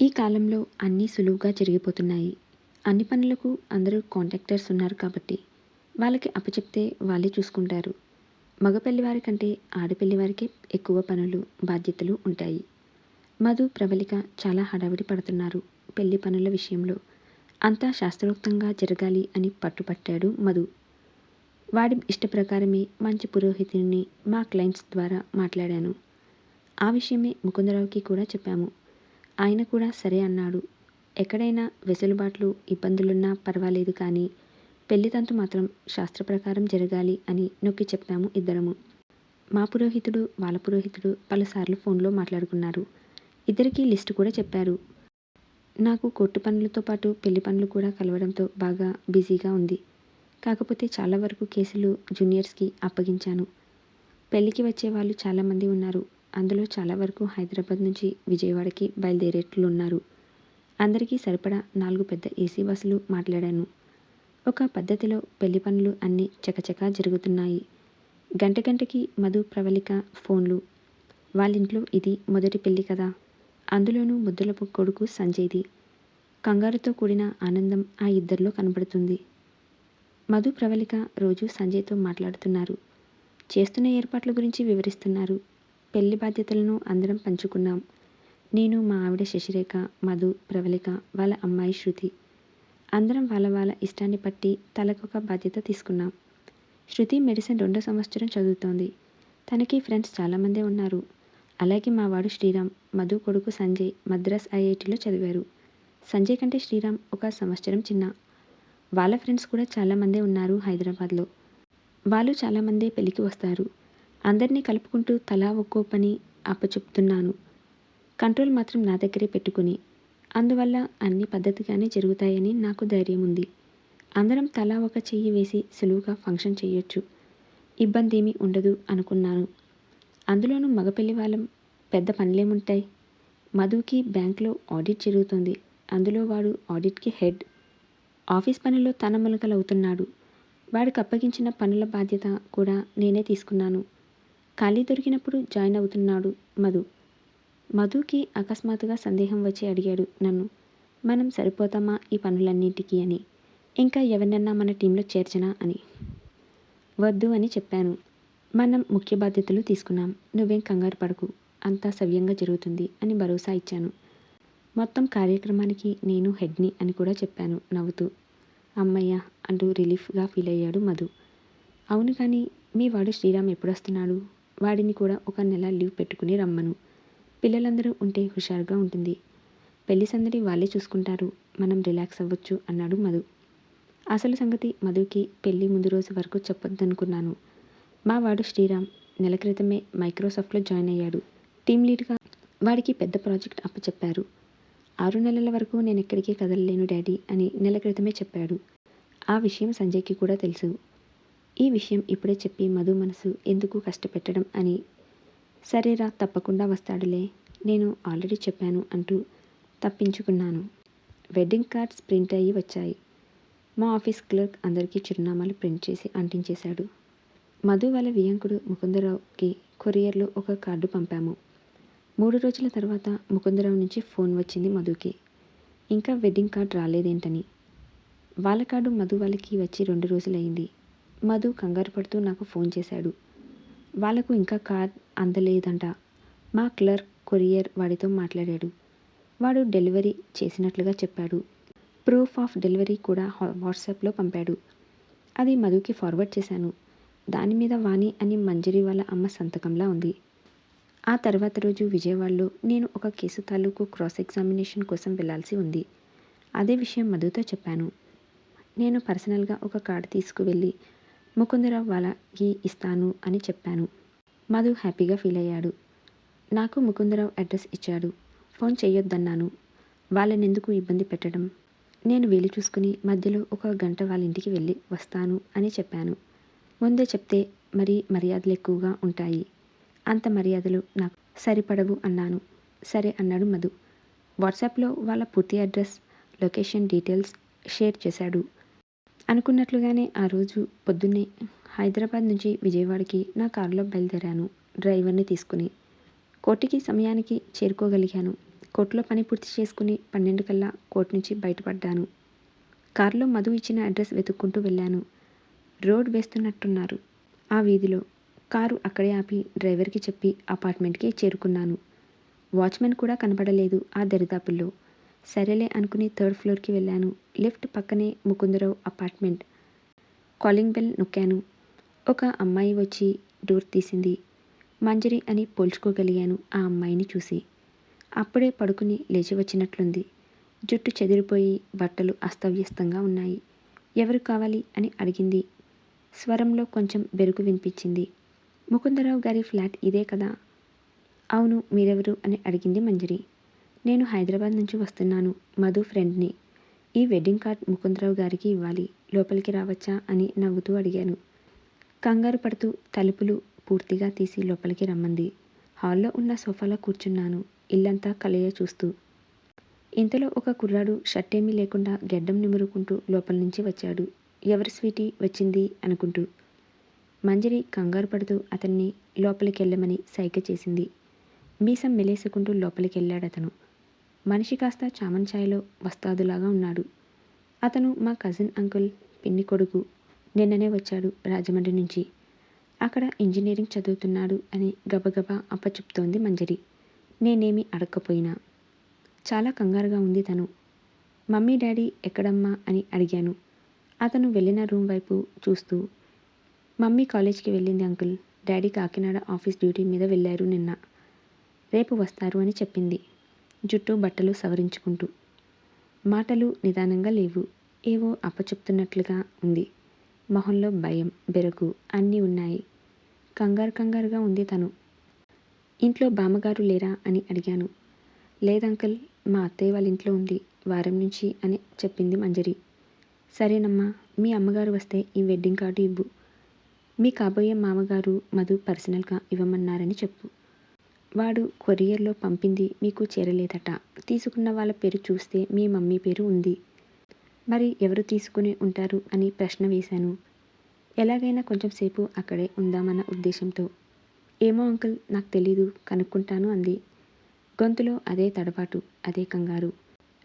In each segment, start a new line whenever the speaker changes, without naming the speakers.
ఈ కాలంలో అన్నీ సులువుగా జరిగిపోతున్నాయి. అన్ని పనులకు అందరూ కాంట్రాక్టర్స్ ఉన్నారు కాబట్టి వాళ్ళకి అప్పచెప్తే వాళ్ళే చూసుకుంటారు. మగ పెళ్ళివారి కంటే ఆడపెళ్ళి వారికి ఎక్కువ పనులు బాధ్యతలు ఉంటాయి. మధు ప్రబలిక చాలా హడావిడి పడుతున్నారు పెళ్ళి పనుల విషయంలో. అంతా శాస్త్రోక్తంగా జరగాలి అని పట్టుపట్టాడు మధు. వాడి ఇష్ట ప్రకారమే మంచి పురోహితుడిని మా క్లయింట్స్ ద్వారా మాట్లాడాను. ఆ విషయమే ముకుందరావుకి కూడా చెప్పాము. ఆయన కూడా సరే అన్నాడు. ఎక్కడైనా వెసులుబాట్లు ఇబ్బందులున్నా పర్వాలేదు కానీ పెళ్ళితంతు మాత్రం శాస్త్ర ప్రకారం జరగాలి అని నొక్కి చెప్పాము ఇద్దరము. మా పురోహితుడు వాళ్ళ పురోహితుడు పలుసార్లు ఫోన్లో మాట్లాడుకున్నారు. ఇద్దరికీ లిస్టు కూడా చెప్పారు. నాకు కొట్టు పనులతో పాటు పెళ్ళి పనులు కూడా కలవడంతో బాగా బిజీగా ఉంది. కాకపోతే చాలా వరకు కేసులు జూనియర్స్కి అప్పగించాను. పెళ్ళికి వచ్చే వాళ్ళు చాలామంది ఉన్నారు. అందులో చాలా వరకు హైదరాబాద్ నుంచి విజయవాడకి బయలుదేరేట్లు ఉన్నారు అందరికీ సరిపడా నాలుగు పెద్ద ఏసీ బస్సులు మాట్లాడాను. ఒక పద్ధతిలో పెళ్ళి పనులు అన్నీ చకచకా జరుగుతున్నాయి. గంట గంటకి మధు ప్రవళిక ఫోన్లు. వాళ్ళింట్లో ఇది మొదటి పెళ్ళి కదా. అందులోనూ ముద్దులపు కొడుకు సంజయ్ది. కంగారుతో కూడిన ఆనందం ఆ ఇద్దరిలో కనబడుతుంది. మధు ప్రవళిక రోజు సంజయ్తో మాట్లాడుతున్నారు. చేస్తున్న ఏర్పాట్ల గురించి వివరిస్తున్నారు. పెళ్ళి బాధ్యతలను అందరం పంచుకున్నాం. నేను మా ఆవిడ శశిరేఖ మధు ప్రవళిక వాళ్ళ అమ్మాయి శృతి. అందరం వాళ్ళ వాళ్ళ ఇష్టాన్ని బట్టి తలకొక బాధ్యత తీసుకున్నాం. శృతి మెడిసిన్ రెండో సంవత్సరం చదువుతోంది. తనకి ఫ్రెండ్స్ చాలామందే ఉన్నారు. అలాగే మా వాడు శ్రీరామ్ మధు కొడుకు సంజయ్ మద్రాస్ ఐఐటిలో చదివారు. సంజయ్ కంటే శ్రీరామ్ ఒక సంవత్సరం చిన్న. వాళ్ళ ఫ్రెండ్స్ కూడా చాలామందే ఉన్నారు హైదరాబాద్లో. వాళ్ళు చాలామందే పెళ్ళికి వస్తారు. అందరినీ కలుపుకుంటూ తలా ఒక్కో పని అప్పచెప్తున్నాను. కంట్రోల్ మాత్రం నా దగ్గరే పెట్టుకుని. అందువల్ల అన్ని పద్ధతిగానే జరుగుతాయని నాకు ధైర్యం ఉంది అందరం తలా ఒక చెయ్యి వేసి సులువుగా ఫంక్షన్ చేయొచ్చు ఇబ్బంది ఏమీ ఉండదు అనుకున్నాను. అందులోనూ మగపెళ్ళి వాళ్ళం పెద్ద పనులేముంటాయి? మధుకి బ్యాంక్లో ఆడిట్ జరుగుతుంది. అందులో వాడు ఆడిట్కి హెడ్. ఆఫీస్ పనుల్లో తన మొలకలవుతున్నాడు. వాడికి అప్పగించిన పనుల బాధ్యత కూడా నేనే తీసుకున్నాను. ఖాళీ దొరికినప్పుడు జాయిన్ అవుతున్నాడు మధు. మధుకి అకస్మాత్తుగా సందేహం వచ్చి అడిగాడు నన్ను. మనం సరిపోతామా ఈ పనులన్నింటికి అని. ఇంకా ఎవరినన్నా మన టీంలో చేర్చనా అని. వద్దు అని చెప్పాను. మనం ముఖ్య బాధ్యతలు తీసుకున్నాం. నువ్వేం కంగారు పడకు. అంతా సవ్యంగా జరుగుతుంది అని భరోసా ఇచ్చాను. మొత్తం కార్యక్రమానికి నేను హెడ్ని అని కూడా చెప్పాను నవ్వుతూ. అమ్మయ్య అంటూ రిలీఫ్గా ఫీల్ అయ్యాడు మధు. అవును కానీ మీ వాడు శ్రీరామ్ ఎప్పుడొస్తున్నాడు? వాడిని కూడా ఒక నెల లీవ్ పెట్టుకుని రమ్మను. పిల్లలందరూ ఉంటే హుషారుగా ఉంటుంది. పెళ్ళి సందడి వాళ్ళే చూసుకుంటారు. మనం రిలాక్స్ అవ్వచ్చు అన్నాడు మధు. అసలు సంగతి మధుకి పెళ్ళి ముందు రోజు వరకు చెప్పొద్దనుకున్నాను. మా వాడు శ్రీరామ్ నెల క్రితమే మైక్రోసాఫ్ట్లో జాయిన్ అయ్యాడు. టీమ్ లీడ్గా వాడికి పెద్ద ప్రాజెక్ట్ అప్పచెప్పారు. ఆరు నెలల వరకు నేను ఎక్కడికి కదలలేను డాడీ అని నెల క్రితమే చెప్పాడు. ఆ విషయం సంజయ్కి కూడా తెలుసు. ఈ విషయం ఇప్పుడే చెప్పి మధు మనసు ఎందుకు కష్టపెట్టడం అని సరేరా తప్పకుండా వస్తాడులే నేను ఆల్రెడీ చెప్పాను అంటూ తప్పించుకున్నాను. వెడ్డింగ్ కార్డ్స్ ప్రింట్ అయ్యి వచ్చాయి. మా ఆఫీస్ క్లర్క్ అందరికీ చిరునామాలు ప్రింట్ చేసి అంటించేశాడు. మధు వాళ్ళ వియంకుడు ముకుందరావుకి కొరియర్లో ఒక కార్డు పంపాము. మూడు రోజుల తర్వాత ముకుందరావు నుంచి ఫోన్ వచ్చింది మధుకి. ఇంకా వెడ్డింగ్ కార్డ్ రాలేదేంటని. వాళ్ళ కార్డు మధు వాళ్ళకి వచ్చి రెండు రోజులైంది మధు కంగారు పడుతూ నాకు ఫోన్ చేశాడు. వాళ్ళకు ఇంకా కార్డ్ అందలేదంట. మా క్లర్క్ కొరియర్ వాడితో మాట్లాడాడు. వాడు డెలివరీ చేసినట్లుగా చెప్పాడు. ప్రూఫ్ ఆఫ్ డెలివరీ కూడా వాట్సాప్లో పంపాడు. అది మధుకి ఫార్వర్డ్ చేశాను. దాని మీద వాణి అని మంజరి వాళ్ళ అమ్మ సంతకంలా ఉంది. ఆ తర్వాత రోజు విజయవాడలో నేను ఒక కేసు తాలూకు క్రాస్ ఎగ్జామినేషన్ కోసం వెళ్ళాల్సి ఉంది. అదే విషయం మధుతో చెప్పాను. నేను పర్సనల్గా ఒక కార్డు తీసుకువెళ్ళి ముకుందరావు వాళ్ళకి ఇస్తాను అని చెప్పాను. మధు హ్యాపీగా ఫీల్ అయ్యాడు. నాకు ముకుందరావు అడ్రస్ ఇచ్చాడు. ఫోన్ చేయొద్దన్నాను. వాళ్ళని ఎందుకు ఇబ్బంది పెట్టడం? నేను వీలు చూసుకుని మధ్యలో ఒక గంట వాళ్ళ ఇంటికి వెళ్ళి వస్తాను అని చెప్పాను. ముందే చెప్తే మరి మర్యాదలు ఎక్కువగా ఉంటాయి. అంత మర్యాదలు నాకు సరిపడవు అన్నాను. సరే అన్నాడు మధు. వాట్సాప్లో వాళ్ళ పూర్తి అడ్రస్ లొకేషన్ డీటెయిల్స్ షేర్ చేశాడు. అనుకున్నట్లుగానే ఆ రోజు పొద్దున్నే హైదరాబాద్ నుంచి విజయవాడకి నా కారులో బయలుదేరాను. డ్రైవర్ని తీసుకుని కోర్టుకి సమయానికి చేరుకోగలిగాను. కోర్టులో పని పూర్తి చేసుకుని పన్నెండు కల్లా కోర్టు నుంచి బయటపడ్డాను. కారులో మధు ఇచ్చిన అడ్రస్ వెతుక్కుంటూ వెళ్ళాను. రోడ్ వేస్తున్నట్టున్నారు. ఆ వీధిలో కారు అక్కడే ఆపి డ్రైవర్కి చెప్పి అపార్ట్మెంట్కి చేరుకున్నాను. వాచ్మెన్ కూడా కనపడలేదు ఆ దరిదాపుల్లో. సరేలే అనుకుని థర్డ్ ఫ్లోర్కి వెళ్ళాను. లిఫ్ట్ పక్కనే ముకుందరావు అపార్ట్మెంట్. కాలింగ్ బెల్ నొక్కాను. ఒక అమ్మాయి వచ్చి డోర్ తీసింది. మంజరి అని పోల్చుకోగలిగాను ఆ అమ్మాయిని చూసి. అప్పుడే పడుకుని లేచి వచ్చినట్లుంది. జుట్టు చెదిరిపోయి బట్టలు అస్తవ్యస్తంగా ఉన్నాయి. ఎవరు కావాలి అని అడిగింది. స్వరంలో కొంచెం బెరుకు వినిపించింది. ముకుందరావు గారి ఫ్లాట్ ఇదే కదా? అవును మీరెవరు అని అడిగింది మంజరి. నేను హైదరాబాద్ నుంచి వస్తున్నాను మధు ఫ్రెండ్ని. ఈ వెడ్డింగ్ కార్డ్ ముకుందరావు గారికి ఇవ్వాలి లోపలికి రావచ్చా అని నవ్వుతూ అడిగాను. కంగారు పడుతూ తలుపులు పూర్తిగా తీసి లోపలికి రమ్మంది. హాల్లో ఉన్న సోఫాలో కూర్చున్నాను ఇల్లంతా కలయ చూస్తూ. ఇంతలో ఒక కుర్రాడు షర్టేమీ లేకుండా గెడ్డం నిమురుకుంటూ లోపల నుంచి వచ్చాడు. ఎవరి స్వీటీ వచ్చింది అనుకుంటూ. మంజరి కంగారు పడుతూ అతన్ని లోపలికి వెళ్ళమని సైగ చేసింది. మీసం మెలేసుకుంటూ లోపలికి వెళ్ళాడు అతను మనిషి కాస్త చామన్ ఛాయలో వస్తాదులాగా ఉన్నాడు. అతను మా కజిన్ అంకుల్ పిన్ని కొడుకు నిన్ననే వచ్చాడు రాజమండ్రి నుంచి. అక్కడ ఇంజనీరింగ్ చదువుతున్నాడు అని గబగబా అప్పచెప్తోంది మంజరి. నేనేమి అడగకపోయినా చాలా కంగారుగా ఉంది తను. మమ్మీ డాడీ ఎక్కడమ్మా అని అడిగాను. అతను వెళ్ళిన రూమ్ వైపు చూస్తూ మమ్మీ కాలేజ్కి వెళ్ళింది uncle. Daddy Kakinada office duty మీద వెళ్ళారు నిన్న. రేపు వస్తారు అని చెప్పింది. జుట్టు బట్టలు సవరించుకుంటూ. మాటలు నిదానంగా లేవు. ఏవో అప్పచెప్తున్నట్లుగా ఉంది. మొహంలో భయం బెరుకు అన్నీ ఉన్నాయి. కంగారు కంగారుగా ఉంది తను. ఇంట్లో బామ్మగారు లేరా అని అడిగాను. లేదంకల్ మా అత్తయ్య వాళ్ళ ఇంట్లో ఉంది. వారం నుంచి అని చెప్పింది మంజరి. సరేనమ్మా మీ అమ్మగారు వస్తే ఈ వెడ్డింగ్ కార్డు ఇవ్వు. మీ కాబోయే మామగారు మధు పర్సనల్గా ఇవ్వమన్నారని చెప్పు. వాడు కొరియర్లో పంపింది మీకు చేరలేదట. తీసుకున్న వాళ్ళ పేరు చూస్తే మీ మమ్మీ పేరు ఉంది. మరి ఎవరు తీసుకుని ఉంటారు అని ప్రశ్న వేశాను. ఎలాగైనా కొంచెం సేపు అక్కడే ఉందామన్న ఉద్దేశంతో. ఏమో అంకుల్ నాకు తెలీదు కనుక్కుంటాను అంది. గొంతులో అదే తడబాటు అదే కంగారు.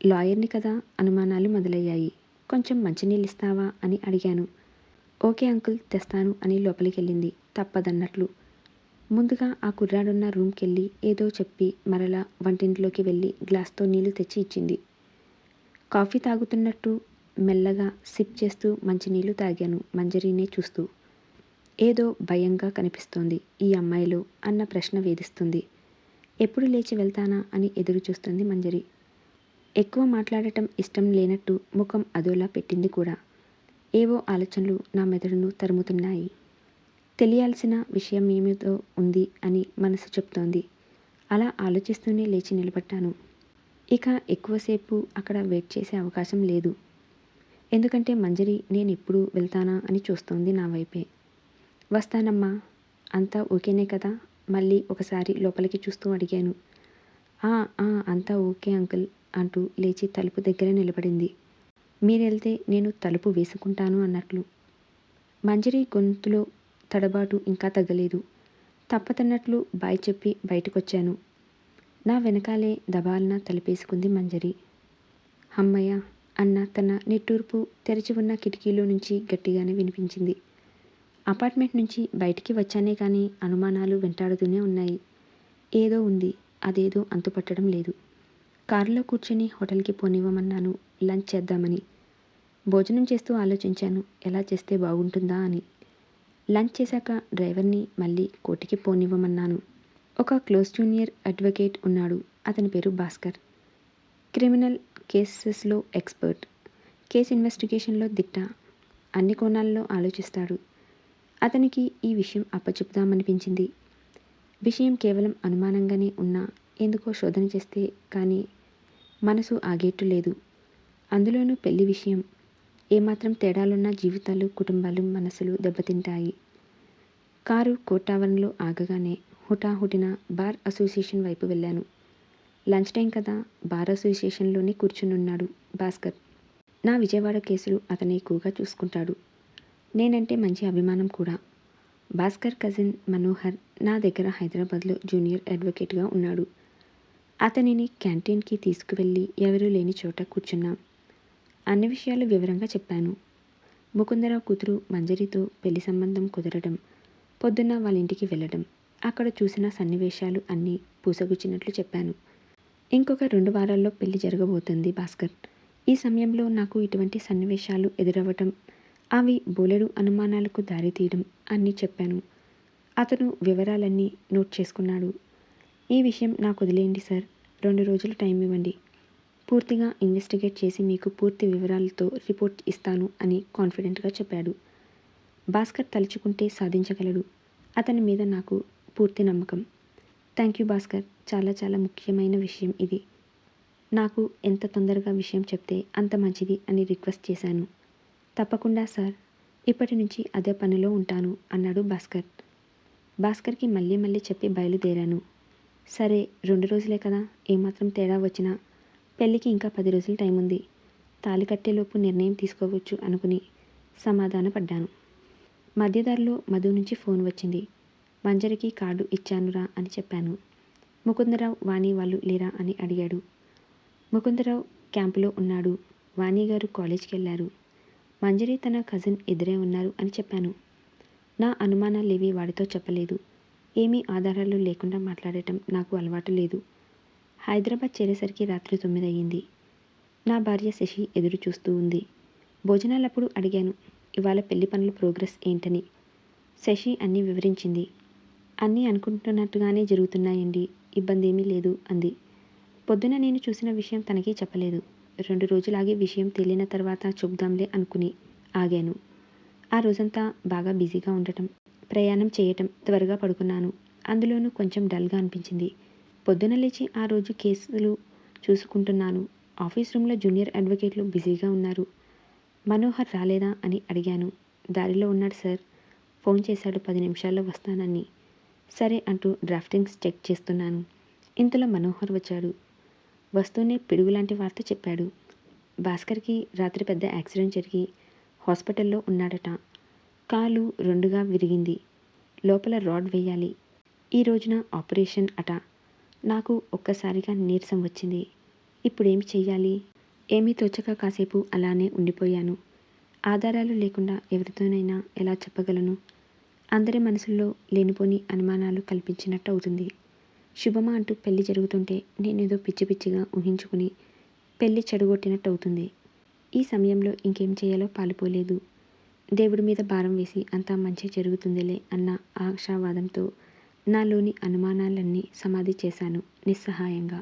లాయర్ని కదా అనుమానాలు మొదలయ్యాయి. కొంచెం మంచినీళ్ళు ఇస్తావా అని అడిగాను. ఓకే అంకుల్ తెస్తాను అని లోపలికి వెళ్ళింది తప్పదన్నట్లు. ముందుగా ఆ కుర్రాడున్న రూమ్కెళ్ళి ఏదో చెప్పి మరలా వంటింట్లోకి వెళ్ళి గ్లాస్తో నీళ్ళు తెచ్చి ఇచ్చింది. కాఫీ తాగుతున్నట్టు మెల్లగా సిప్ చేస్తూ మంచినీళ్ళు తాగాను మంజరీనే చూస్తూ. ఏదో భయంగా కనిపిస్తోంది ఈ అమ్మాయిలో అన్న ప్రశ్న వేధిస్తుంది. ఎప్పుడు లేచి వెళ్తానా అని ఎదురు చూస్తుంది మంజరి. ఎక్కువ మాట్లాడటం ఇష్టం లేనట్టు ముఖం అదోలా పెట్టింది కూడా. ఏవో ఆలోచనలు నా మెదడును తరుముతున్నాయి. తెలియాల్సిన విషయం ఏమిటో ఉంది అని మనసు చెప్తోంది. అలా ఆలోచిస్తూనే లేచి నిలబడ్డాను. ఇక ఎక్కువసేపు అక్కడ వెయిట్ చేసే అవకాశం లేదు. ఎందుకంటే మంజరి నేను ఎప్పుడు వెళ్తానా అని చూస్తోంది నా వైపే. వస్తానమ్మా అంతా ఓకేనే కదా? మళ్ళీ ఒకసారి లోపలికి చూస్తూ అడిగాను. ఆ ఆ అంతా ఓకే అంకుల్ అంటూ లేచి తలుపు దగ్గర నిలబడింది. మీరెళ్తే నేను తలుపు వేసుకుంటాను అన్నట్లు. మంజరి గొంతులో తడబాటు ఇంకా తగ్గలేదు. తప్పతన్నట్లు బాయ్ చెప్పి బయటకొచ్చాను. నా వెనకాలే దబాలన తలపేసుకుంది మంజరి. అమ్మయ్య అన్న తన నిట్టూర్పు తెరిచి ఉన్న కిటికీలో నుంచి గట్టిగానే వినిపించింది. అపార్ట్మెంట్ నుంచి బయటికి వచ్చానే కానీ అనుమానాలు వెంటాడుతూనే ఉన్నాయి. ఏదో ఉంది అదేదో అంతుపట్టడం లేదు. కారులో కూర్చొని హోటల్కి పోనివ్వమన్నాను లంచ్ చేద్దామని. భోజనం చేస్తూ ఆలోచించాను ఎలా చేస్తే బాగుంటుందా అని. లంచ్ చేశాక డ్రైవర్ని మళ్ళీ కోర్టుకి పోనివ్వమన్నాను. ఒక క్లోజ్ జూనియర్ అడ్వకేట్ ఉన్నాడు. అతని పేరు భాస్కర్. క్రిమినల్ కేసెస్లో ఎక్స్పర్ట్. కేసు ఇన్వెస్టిగేషన్లో దిట్ట. అన్ని కోణాల్లో ఆలోచిస్తాడు. అతనికి ఈ విషయం అప్పచెప్దామనిపించింది విషయం కేవలం అనుమానంగానే ఉన్నా ఎందుకో శోధన చేస్తే కానీ మనసు ఆగేట్టు లేదు. అందులోనూ పెళ్ళి విషయం ఏమాత్రం తేడాలున్న జీవితాలు కుటుంబాలు మనసులు దెబ్బతింటాయి. కారు కోటావరణలో ఆగగానే హుటాహుటిన బార్ అసోసియేషన్ వైపు వెళ్ళాను. లంచ్ టైం కదా బార్ అసోసియేషన్లోనే కూర్చునున్నాడు భాస్కర్. నా విజయవాడ కేసులు అతను ఎక్కువగా చూసుకుంటాడు. నేనంటే మంచి అభిమానం కూడా. భాస్కర్ కజిన్ మనోహర్ నా దగ్గర హైదరాబాద్లో జూనియర్ అడ్వకేట్గా ఉన్నాడు. అతనిని క్యాంటీన్కి తీసుకువెళ్ళి ఎవరూ లేని చోట కూర్చున్నాం. అన్ని విషయాలు వివరంగా చెప్పాను. ముకుందరావు కూతురు మంజరితో పెళ్ళి సంబంధం కుదరడం పొద్దున్న వాళ్ళ ఇంటికి వెళ్ళడం అక్కడ చూసిన సన్నివేశాలు అన్నీ పూసగుచ్చినట్లు చెప్పాను. ఇంకొక రెండు వారాల్లో పెళ్ళి జరగబోతుంది భాస్కర్. ఈ సమయంలో నాకు ఇటువంటి సన్నివేశాలు ఎదురవ్వటం అవి బోలెడు అనుమానాలకు దారితీయడం అన్నీ చెప్పాను. అతను వివరాలన్నీ నోట్ చేసుకున్నాడు. ఈ విషయం నాకు వదిలేయండి సార్. రెండు రోజులు టైం ఇవ్వండి. పూర్తిగా ఇన్వెస్టిగేట్ చేసి మీకు పూర్తి వివరాలతో రిపోర్ట్ ఇస్తాను అని కాన్ఫిడెంట్గా చెప్పాడు. భాస్కర్ తలుచుకుంటే సాధించగలడు. అతని మీద నాకు పూర్తి నమ్మకం. Thank you Bhaskar. చాలా చాలా ముఖ్యమైన విషయం ఇది. నాకు ఎంత తొందరగా విషయం చెప్తే అంత మంచిది అని రిక్వెస్ట్ చేశాను. తప్పకుండా సార్ ఇప్పటి నుంచి అదే పనిలో ఉంటాను అన్నాడు భాస్కర్. భాస్కర్కి మళ్ళీ మళ్ళీ చెప్పి బయలుదేరాను. సరే రెండు రోజులే కదా ఏమాత్రం తేడా వచ్చినా పెళ్ళికి ఇంకా పది రోజులు టైం ఉంది. తాలి కట్టేలోపు నిర్ణయం తీసుకోవచ్చు అనుకుని సమాధానపడ్డాను. మధ్యదారిలో మధు నుంచి ఫోన్ వచ్చింది. మంజరికి కార్డు ఇచ్చానురా అని చెప్పాను. ముకుందరావు వాణి వాళ్ళు లేరా అని అడిగాడు. ముకుందరావు క్యాంపులో ఉన్నాడు. వాణి గారు కాలేజ్కి వెళ్ళారు. మంజరి తన కజిన్ ఎదురే ఉన్నారు అని చెప్పాను. నా అనుమానాలేవి వాడితో చెప్పలేదు. ఏమీ ఆధారాలు లేకుండా మాట్లాడటం నాకు అలవాటు లేదు. హైదరాబాద్ చేరేసరికి రాత్రి తొమ్మిది అయ్యింది నా భార్య శశి ఎదురు చూస్తూ ఉంది. భోజనాలప్పుడు అడిగాను ఇవాళ పెళ్ళి పనుల ప్రోగ్రెస్ ఏంటని? శశి అన్నీ వివరించింది. అన్నీ అనుకుంటున్నట్టుగానే జరుగుతున్నాయండి ఇబ్బంది ఏమీ లేదు అంది. పొద్దున నేను చూసిన విషయం తనకి చెప్పలేదు. రెండు రోజులాగే విషయం తేలిన తర్వాత చూద్దాంలే అనుకుని ఆగాను. ఆ రోజంతా బాగా బిజీగా ఉండటం ప్రయాణం చేయటం త్వరగా పడుకున్నాను. అందులోనూ కొంచెం డల్గా అనిపించింది. పొద్దున లేచి ఆ రోజు కేసులు చూసుకుంటున్నాను. ఆఫీస్ రూమ్లో జూనియర్ అడ్వకేట్లు బిజీగా ఉన్నారు. మనోహర్ రాలేదా అని అడిగాను. దారిలో ఉన్నాడు సార్. ఫోన్ చేశాడు. పది నిమిషాల్లో వస్తానని. సరే అంటూ డ్రాఫ్టింగ్స్ చెక్ చేస్తున్నాను. ఇంతలో మనోహర్ వచ్చాడు. వస్తూనే పిడుగులాంటి వార్త చెప్పాడు. భాస్కర్కి రాత్రి పెద్ద యాక్సిడెంట్ జరిగి హాస్పిటల్లో ఉన్నాడట. కాలు రెండుగా విరిగింది. లోపల రాడ్ వేయాలి. ఈ రోజున ఆపరేషన్ అట. నాకు ఒక్కసారిగా నీరసం వచ్చింది. ఇప్పుడేమి చెయ్యాలి? ఏమీ తోచక కాసేపు అలానే ఉండిపోయాను. ఆధారాలు లేకుండా ఎవరితోనైనా ఎలా చెప్పగలను? అందరి మనసుల్లో లేనిపోని అనుమానాలు కల్పించినట్టు అవుతుంది. శుభమ అంటూ పెళ్ళి జరుగుతుంటే నేనేదో పిచ్చి పిచ్చిగా ఊహించుకుని పెళ్ళి చెడగొట్టినట్టు అవుతుంది. ఈ సమయంలో ఇంకేం చేయాలో పాలుపోలేదు. దేవుడి మీద భారం వేసి అంతా మంచి జరుగుతుందిలే అన్న ఆశావాదంతో నాలోని అనుమానాలన్నీ సమాధి చేశాను నిస్సహాయంగా.